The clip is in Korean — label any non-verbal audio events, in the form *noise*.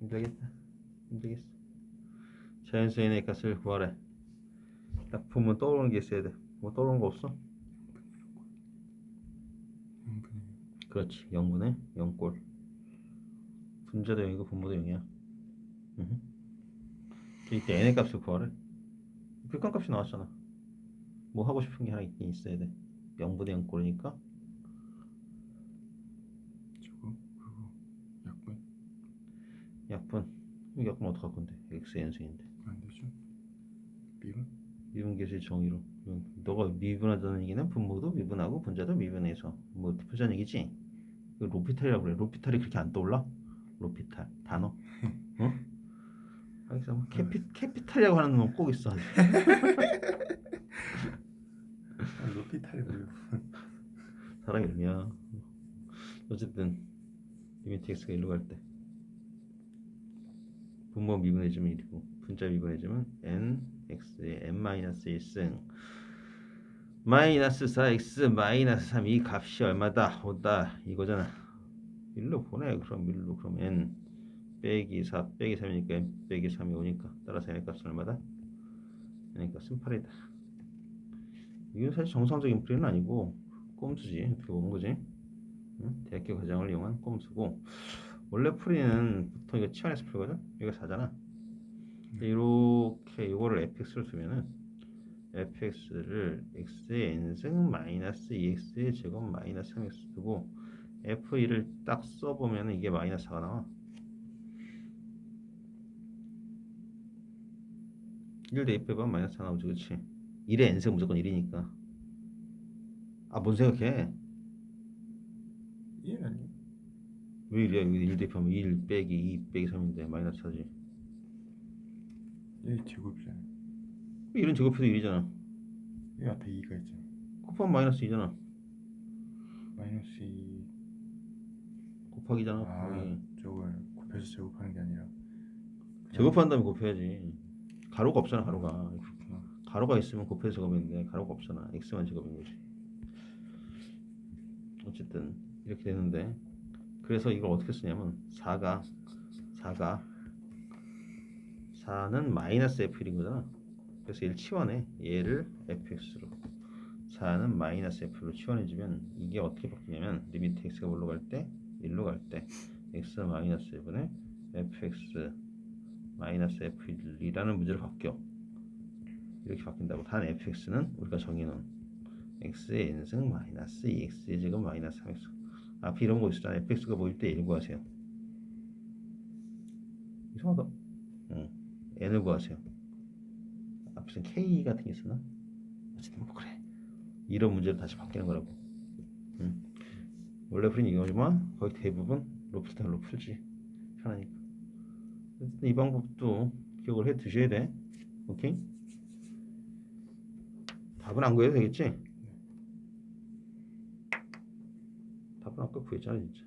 힘들겠다. 힘들겠어. 자연수인의 값을 구하래. 딱 보면 떠오르는 게 있어야 돼. 뭐 떠오르는 거 없어? 0분의 그렇지. 0분의 0꼴. 분자도 0이고 분모도 0이야. 이때 n의 값을 구하래. 극한값이 나왔잖아. 뭐 하고 싶은 게 하나 있긴 있어야 돼. 0분의 0꼴이니까 저거 그거 약분 약분. 이 약분 어떡할 건데? x n승인데. 안 되죠? 미분 미분 계수의 정의로. 이건 너가 미분하다는 얘기는 분모도 미분하고 분자도 미분해서 뭐 부자는 얘기지? 그 로피탈이라고 그래. 로피탈이 그렇게 안 떠올라? 로피탈 단어. *laughs* 어? 항상 뭐 캐피 캐피탈이라고 하는 놈 꼭 있어. 아, 로피탈이 뭐예요? 사람 이름이야. 어쨌든 리미트 x가 1로 갈때 분모 미분해주면 1이고 분자 미분해주면 n x의 n 마이너스 1승 마이너스 4x 마이너스 3 이 값이 얼마다? 오다 이거잖아. 1로 보내 그럼 1로 그럼 n 빼기 4 빼기 3이니까 n 빼기 3이 오니까 따라서 n의 값은 얼마다? n의 값은 8이다. 이건 사실 정상적인 풀이는 아니고 꼼수지 어떻게 보는 거지? 응? 대학교 과정을 이용한 꼼수고 원래 풀이는 보통 이거 치환해서 풀거든? 이거 4잖아 이렇게 이거를 fx로 두면은 fx를 x의 n승 마이너스 2x의 제곱 마이너스 3x 두고 f1을 딱 써보면은 이게 마이너스 4가 나와 1 대입해보면 마이너스 4 나오지 그치? 1의 n승 무조건 1이니까 아 뭔 생각해? 이해는 아니에요 왜 이래야 여기 1 대입하면 1 빼기 2 빼기 3인데 마이너스 4지. 얘 제곱이잖아요 1은 제곱해도 1이잖아. 얘 앞에 2가 있잖아요 곱하면 마이너스 2잖아. 마이너스 2 곱하기잖아 아 곱하기. 저걸 곱해서 제곱하는 게 아니라. 제곱한 다음에 곱해야지. 가로가 없잖아 가로가. 가로가 있으면 곱해서 제곱인데 가로가 없잖아. X만 제곱인 거지. 어쨌든 이렇게 되는데 그래서 이걸 어떻게 쓰냐면 4가 4가 4는 마이너스 f1인 거잖아. 그래서 얘를 치환해. 얘를 fx로. 4는 마이너스 f로 치환해주면 이게 어떻게 바뀌냐면 리미트 x가 뭘로 갈 때? 1로 갈 때. x 마이너스 1분의 fx 마이너스 f1이라는 문제로 바뀌어. 이렇게 바뀐다고. 단 fx는 우리가 정의는 x의 n승 마이너스 2x의 제곱 마이너스 3x 앞에 이런 거 있었잖아 fx가 뭐일 때 1 구하세요 이상하다 응. n을 구하세요 앞에서 k 같은 게 있었나? 어쨌든 뭐 그래 이런 문제로 다시 바뀌는 거라고 응. 원래 풀인 이거지만 거의 대부분 로프스타일로 풀지 편하니까 이 방법도 기억을 해 두셔야 돼 오케이? 답은 안 구해도 되겠지? 답은 아까 구했잖아 진짜